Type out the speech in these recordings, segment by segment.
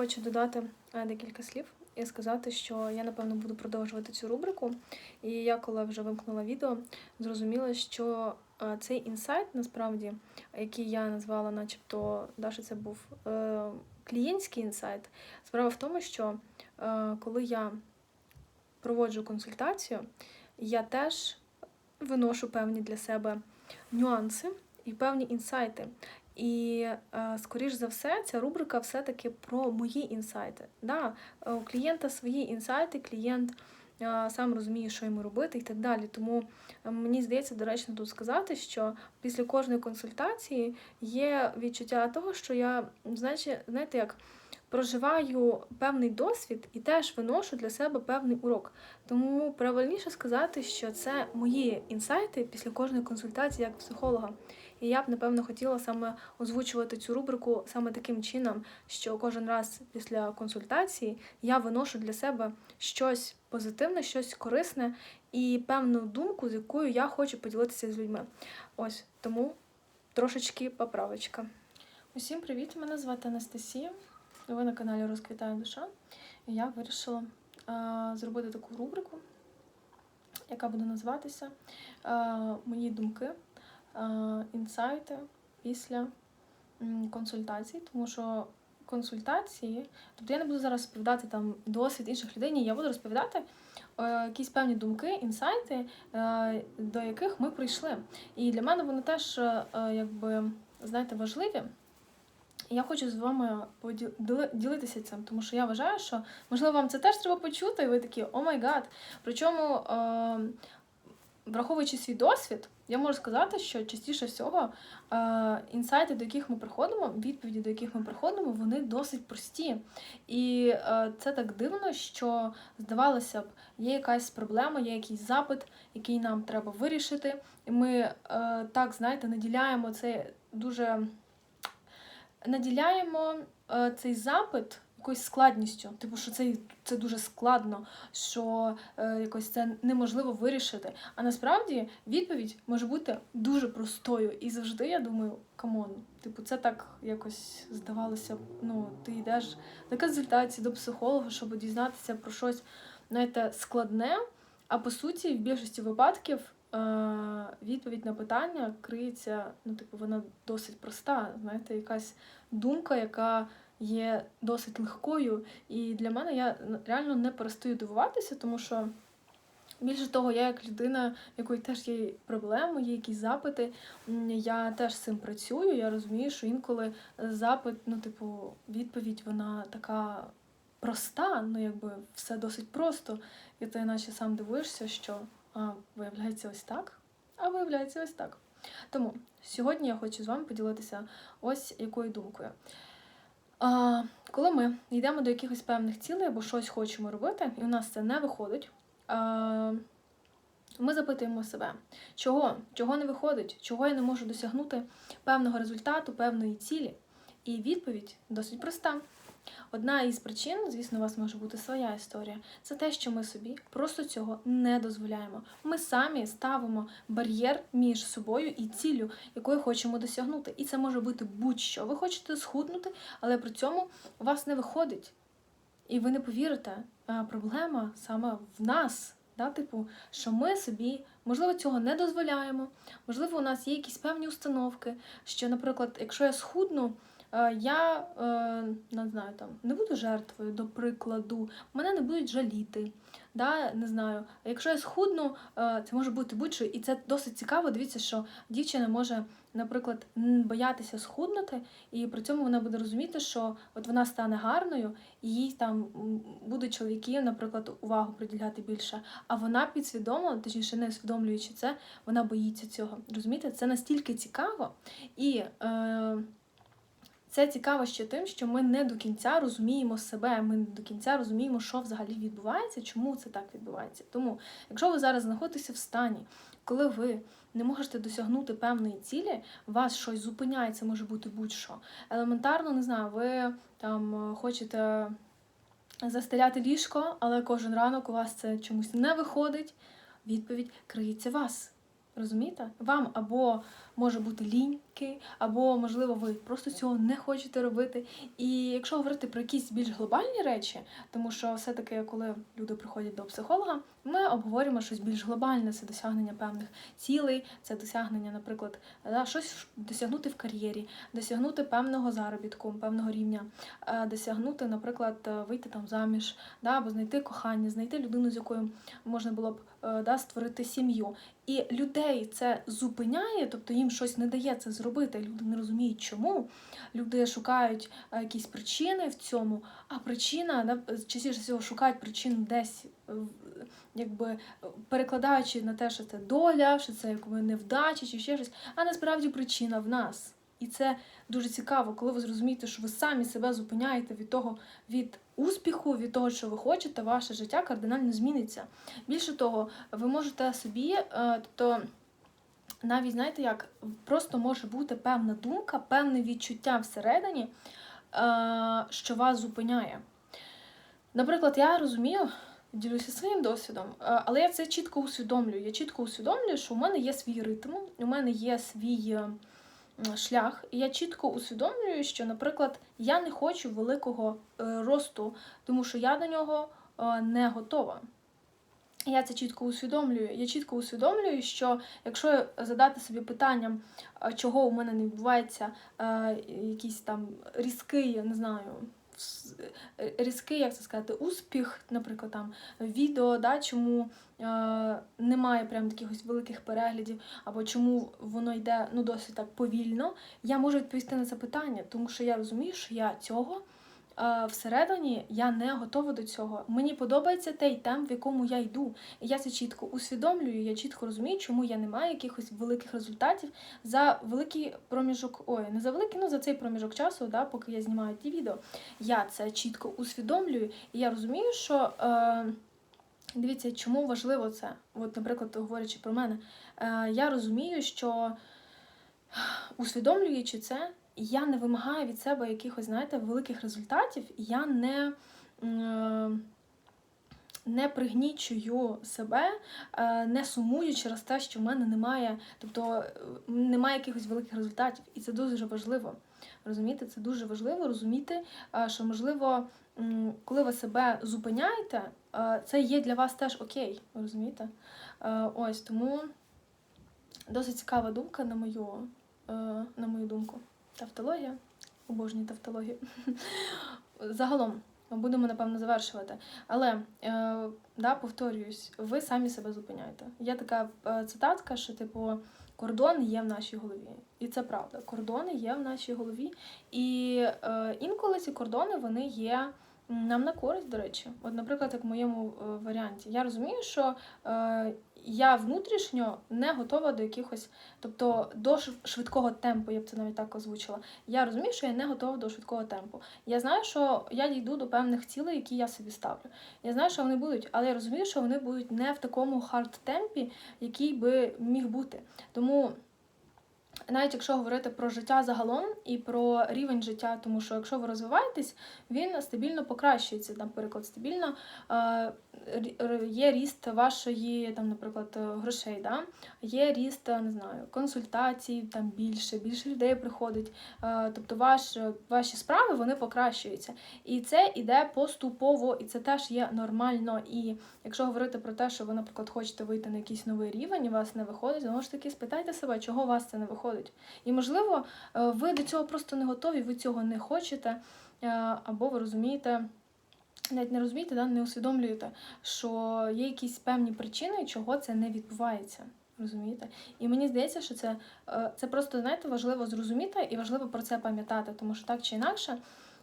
хочу додати е, декілька слів і сказати, що я напевно буду продовжувати цю рубрику. І я, коли вже вимкнула відео, зрозуміла, що е, цей інсайт, насправді, який я назвала, начебто, Даша, це був е, клієнтський інсайт. Справа в тому, що коли я проводжу консультацію, я теж виношу певні для себе нюанси і певні інсайти. І, е, скоріш за все, ця рубрика все-таки про мої інсайти. Да, е, у клієнта свої інсайти, клієнт е, сам розуміє, що йому робити і так далі. Тому мені здається доречно тут сказати, що після кожної консультації є відчуття того, що я, значить, знаєте, як проживаю певний досвід і теж виношу для себе певний урок. Тому правильніше сказати, що це мої інсайти після кожної консультації як психолога. І я б, напевно, хотіла саме озвучувати цю рубрику саме таким чином, що кожен раз після консультації я виношу для себе щось позитивне, щось корисне і певну думку, з якою я хочу поділитися з людьми. Ось тому трошечки поправочка. Усім привіт! Мене звати Анастасія. Ви на каналі Розквітає душа. І я вирішила а, зробити таку рубрику, яка буде називатися а, Мої думки е, інсайти після консультацій, тому що консультації, тобто я не буду зараз розповідати там досвід інших людей, ні, я буду розповідати е, якісь певні думки, інсайти, е, до яких ми прийшли. І для мене вони теж, е, якби, знаєте, важливі. Я хочу з вами поділитися цим, тому що я вважаю, що можливо вам це теж треба почути, і ви такі о май гад. Причому, е, враховуючи свій досвід, я можу сказати, що частіше всього е, інсайти, до яких ми приходимо, відповіді, до яких ми приходимо, вони досить прості. І е, це так дивно, що здавалося б, є якась проблема, є якийсь запит, який нам треба вирішити. І ми е, так, знаєте, наділяємо це дуже наділяємо е, цей запит якоюсь складністю, типу, що це це дуже складно, що е, якось це неможливо вирішити. А насправді відповідь може бути дуже простою. І завжди я думаю, камон, типу, це так якось здавалося. Ну, ти йдеш на консультації до психолога, щоб дізнатися про щось знаєте, складне. А по суті, в більшості випадків е, відповідь на питання криється, ну, типу, вона досить проста. Знаєте, якась думка, яка є досить легкою. І для мене я реально не перестаю дивуватися, тому що. Більше того, я як людина, в якої теж є проблеми, є якісь запити, я теж з цим працюю. Я розумію, що інколи запит, ну, типу, відповідь, вона така проста, ну якби все досить просто. І ти наче сам дивуєшся, що а, виявляється ось так, а виявляється ось так. Тому сьогодні я хочу з вами поділитися ось якою думкою. А, Коли ми йдемо до якихось певних цілей або щось хочемо робити, і у нас це не виходить, а, ми запитуємо себе, чого, чого не виходить, чого я не можу досягнути певного результату, певної цілі. І відповідь досить проста. Одна із причин, звісно, у вас може бути своя історія, це те, що ми собі просто цього не дозволяємо. Ми самі ставимо бар'єр між собою і ціллю, якої хочемо досягнути. І це може бути будь-що. Ви хочете схуднути, але при цьому у вас не виходить. І ви не повірите, проблема саме в нас. Да, Типу, що ми собі, можливо, цього не дозволяємо, можливо, у нас є якісь певні установки, що, наприклад, якщо я схудну, я е, не знаю, там не буду жертвою, до прикладу, мене не будуть жаліти. Да, Не знаю. Якщо я схудну, е, це може бути будь-що, і це досить цікаво. Дивіться, що дівчина може, наприклад, боятися схуднути, і при цьому вона буде розуміти, що от вона стане гарною, і їй там будуть чоловіки, наприклад, увагу приділяти більше. А вона підсвідомо, точніше, не усвідомлюючи це, вона боїться цього. Розумієте, це настільки цікаво і. Е, це цікаво ще тим, що ми не до кінця розуміємо себе, ми не до кінця розуміємо, що взагалі відбувається, чому це так відбувається. Тому, якщо ви зараз знаходитеся в стані, коли ви не можете досягнути певної цілі, вас щось зупиняє, це може бути будь-що. Елементарно, не знаю, ви там хочете застеляти ліжко, але кожен ранок у вас це чомусь не виходить. Відповідь криється вас. Розумієте? Вам або може бути ліньки, або, можливо, ви просто цього не хочете робити. І якщо говорити про якісь більш глобальні речі, тому що все-таки, коли люди приходять до психолога, ми обговорюємо щось більш глобальне, це досягнення певних цілей, це досягнення, наприклад, щось досягнути в кар'єрі, досягнути певного заробітку, певного рівня, е, досягнути, наприклад, е, вийти там заміж, да, або знайти кохання, знайти людину, з якою можна було б е, да, створити сім'ю. І людей це зупиняє, тобто їм щось не дає це зробити. Люди не розуміють, чому. Люди шукають е, якісь причини в цьому, а причина частіше всього шукають причину десь. е, Якби е, перекладаючи на те, що це доля, що це якби невдача чи ще щось, а насправді причина в нас. І це дуже цікаво, коли ви зрозумієте, що ви самі себе зупиняєте від того, від успіху, від того, що ви хочете, ваше життя кардинально зміниться. Більше того, ви можете собі, тобто. Навіть знаєте, як просто може бути певна думка, певне відчуття всередині, е, що вас зупиняє. Наприклад, я розумію, ділюся своїм досвідом, е, але я це чітко усвідомлюю. Я чітко усвідомлюю, що у мене є свій ритм, у мене є свій е, шлях, і я чітко усвідомлюю, що, наприклад, я не хочу великого росту, тому що я до нього не готова. Я це чітко усвідомлюю. Я чітко усвідомлюю, що якщо задати собі питанням, чого у мене не відбувається якийсь там різкий, я не знаю, е, різкий, як це сказати, успіх, наприклад, там відео, да, чому е, немає прям таких великих переглядів, або чому воно йде ну досить так повільно, я можу відповісти на це питання, тому що я розумію, що я цього всередині я не готова до цього. Мені подобається той темп, в якому я йду. І я це чітко усвідомлюю, я чітко розумію, чому я не маю якихось великих результатів за великий проміжок, ой, не за великий, ну за цей проміжок часу, да, поки я знімаю ті відео. Я це чітко усвідомлюю, і я розумію, що. Е, Дивіться, чому важливо це? От, наприклад, говорячи про мене, е, я розумію, що усвідомлюючи це, я не вимагаю від себе якихось, знаєте, великих результатів, я не, е, не пригнічую себе, е, не сумую через те, що в мене немає, тобто е, немає якихось великих результатів. І це дуже важливо. Розумієте, це дуже важливо розуміти, що можливо, коли ви себе зупиняєте, це є для вас теж окей. Розумієте? Ось тому досить цікава думка на мою, на мою думку. Тавтологія. Обожнюю тавтологію. Загалом будемо напевно завершувати. Але е, да, повторююсь, ви самі себе зупиняєте. Є така е, цитатка, що типу кордон є в нашій голові. І це правда. Кордони є в нашій голові. І е, інколи ці кордони вони є. Нам на користь, до речі, от, наприклад, як в моєму е, варіанті, я розумію, що е, я внутрішньо не готова до якихось, тобто до швидкого темпу, я б це навіть так озвучила. Я розумію, що я не готова до швидкого темпу. Я знаю, що я дійду до певних цілей, які я собі ставлю. Я знаю, що вони будуть, але я розумію, що вони будуть не в такому хард темпі, який би міг бути. Тому. Навіть якщо говорити про життя загалом і про рівень життя, тому що якщо ви розвиваєтесь, він стабільно покращується. Наприклад, стабільно е, є ріст вашої, там, наприклад, грошей, да? є ріст, е, не знаю, консультацій, там більше, більше людей приходить. Е, тобто ваш, ваші справи вони покращуються. І це іде поступово, і це теж є нормально. І якщо говорити про те, що ви, наприклад, хочете вийти на якийсь новий рівень, і вас не виходить, знову ж таки спитайте себе, чого у вас це не виходить. І можливо, е, ви до цього просто не готові, ви цього не хочете, е, або ви розумієте. Навіть не розумієте, да, не усвідомлюєте, що є якісь певні причини, чого це не відбувається. Розумієте? І мені здається, що це, е, це просто знаєте, важливо зрозуміти і важливо про це пам'ятати, тому що так чи інакше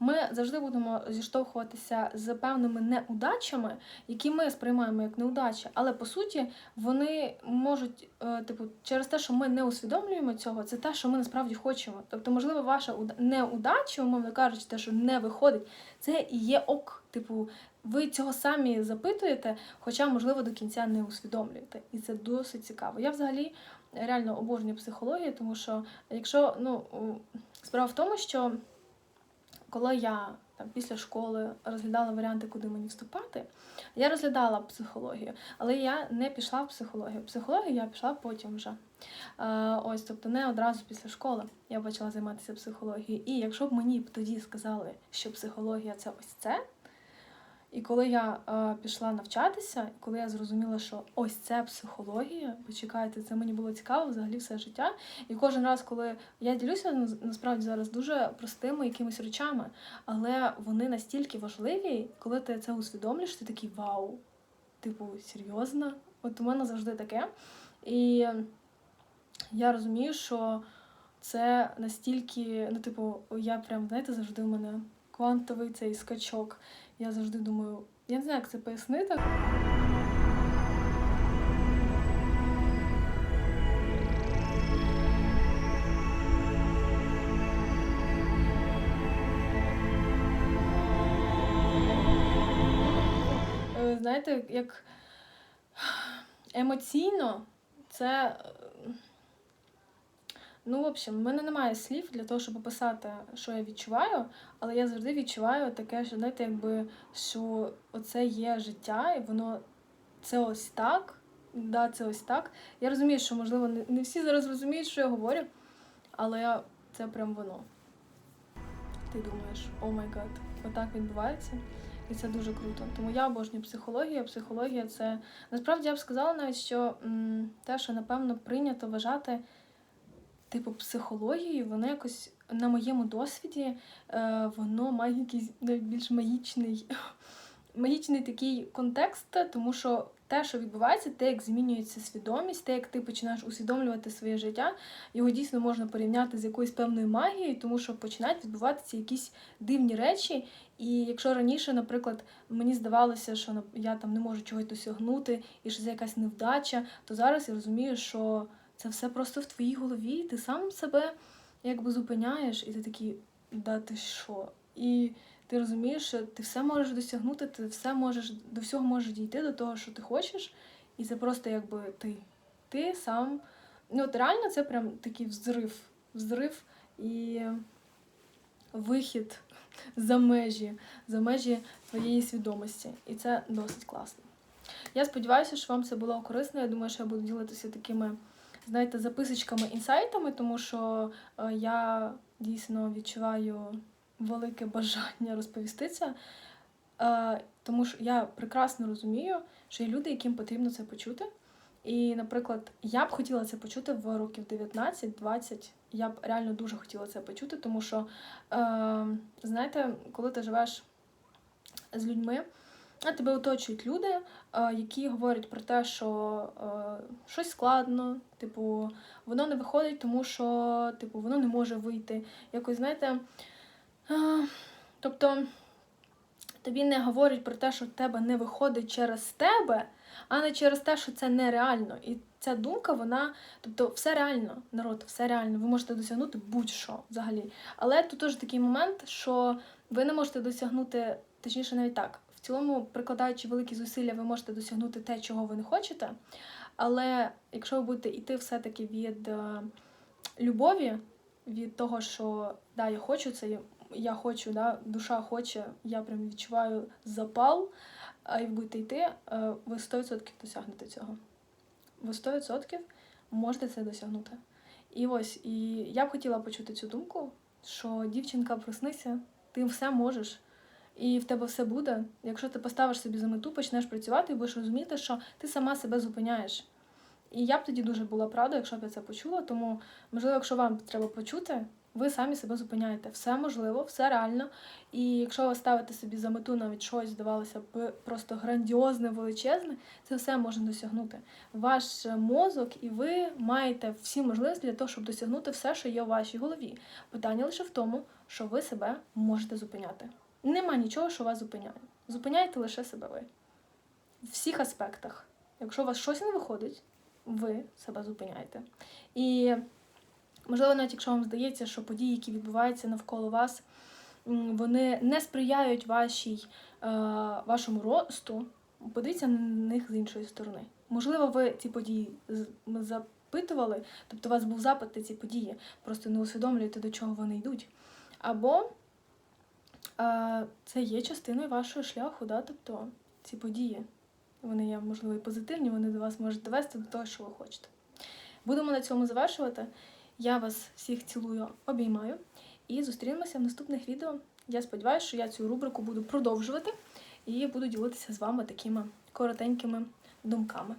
ми завжди будемо зіштовхуватися з певними неудачами, які ми сприймаємо як неудачі, але по суті вони можуть, е, типу, через те, що ми не усвідомлюємо цього, це те, що ми насправді хочемо. Тобто, можливо, ваша уда- неудача, умовно кажучи, те, що не виходить, це і є ок. Типу, ви цього самі запитуєте, хоча, можливо, до кінця не усвідомлюєте. І це досить цікаво. Я взагалі реально обожнюю психологію, тому що якщо ну справа в тому, що коли я там після школи розглядала варіанти, куди мені вступати, я розглядала психологію, але я не пішла в психологію. Психологію я пішла потім вже. Е, ось, тобто не одразу після школи я почала займатися психологією. І якщо б мені тоді сказали, що психологія це ось це. І коли я е, пішла навчатися, коли я зрозуміла, що ось це психологія, почекайте, це мені було цікаво взагалі все життя. І кожен раз, коли я ділюся насправді зараз дуже простими якимись речами, але вони настільки важливі, коли ти це усвідомлюєш, ти такий вау. Типу, серйозно? От у мене завжди таке. І я розумію, що це настільки, ну, типу, я прям, знаєте, завжди у мене квантовий цей скачок. Я завжди думаю, я не знаю, як це пояснити. Е, Знаєте, як емоційно це. Ну, в общем, в мене немає слів для того, щоб описати, що я відчуваю, але я завжди відчуваю таке, що знаєте, якби що оце є життя, і воно це ось так. Да, це ось так. Я розумію, що можливо не всі зараз розуміють, що я говорю, але це прям воно. Ти думаєш, о май гад, отак відбувається. І це дуже круто. Тому я обожнюю психологію. Психологія це насправді я б сказала навіть, що м, те, що напевно прийнято вважати типу психологією, воно якось на моєму досвіді е, воно має якийсь навіть більш магічний, магічний такий контекст, тому що те, що відбувається, те, як змінюється свідомість, те, як ти починаєш усвідомлювати своє життя, його дійсно можна порівняти з якоюсь певною магією, тому що починають відбуватися якісь дивні речі. І якщо раніше, наприклад, мені здавалося, що я там не можу чогось досягнути, і що це якась невдача, то зараз я розумію, що це все просто в твоїй голові, ти сам себе якби зупиняєш, і ти такий, да ти що? І ти розумієш, що ти все можеш досягнути, ти все можеш до всього можеш дійти до того, що ти хочеш, і це просто якби ти. Ти сам. Ну, от реально це прям такий взрив. Взрив і вихід за межі, за межі твоєї свідомості. І це досить класно. Я сподіваюся, що вам це було корисно. Я думаю, що я буду ділитися такими, знаєте, записочками, інсайтами, тому що е, я дійсно відчуваю велике бажання розповісти це. Е, тому що я прекрасно розумію, що є люди, яким потрібно це почути. І, наприклад, я б хотіла це почути в років 19-20. Я б реально дуже хотіла це почути, тому що, е, знаєте, коли ти живеш з людьми, тебе оточують люди, які говорять про те, що е, щось складно, типу, воно не виходить, тому що типу, воно не може вийти. Якось, знаєте, тобто тобі не говорять про те, що в тебе не виходить через тебе, а не через те, що це нереально. І ця думка, вона, тобто, все реально, народ, все реально. Ви можете досягнути будь-що взагалі. Але тут теж такий момент, що ви не можете досягнути, точніше, навіть так. Цілому, прикладаючи великі зусилля, ви можете досягнути те, чого ви не хочете. Але якщо ви будете йти все-таки від е, любові, від того, що да, я хочу це, я хочу, да, душа хоче, я прям відчуваю запал, а і будете йти, е, ви 100% досягнете цього. Ви 100% можете це досягнути. І ось, і я б хотіла почути цю думку, що дівчинка, проснися, ти все можеш. І в тебе все буде. Якщо ти поставиш собі за мету, почнеш працювати і будеш розуміти, що ти сама себе зупиняєш. І я б тоді дуже була правда, якщо б я це почула. Тому, можливо, якщо вам треба почути, ви самі себе зупиняєте. Все можливо, все реально. І якщо ви ставите собі за мету навіть щось, здавалося б, просто грандіозне, величезне, це все можна досягнути. Ваш мозок і ви маєте всі можливості для того, щоб досягнути все, що є у вашій голові. Питання лише в тому, що ви себе можете зупиняти. Нема нічого, що вас зупиняє. Зупиняйте лише себе ви. В всіх аспектах. Якщо у вас щось не виходить, ви себе зупиняєте. І, можливо, навіть якщо вам здається, що події, які відбуваються навколо вас, вони не сприяють вашій, е, вашому росту, подивіться на них з іншої сторони. Можливо, ви ці події запитували, тобто у вас був запит на ці події, просто не усвідомлюєте, до чого вони йдуть. Або це є частиною вашого шляху, да? тобто ці події. Вони є, можливо, і позитивні, вони до вас можуть довести до того, що ви хочете. Будемо на цьому завершувати. Я вас всіх цілую, обіймаю і зустрінемося в наступних відео. Я сподіваюся, що я цю рубрику буду продовжувати і буду ділитися з вами такими коротенькими думками.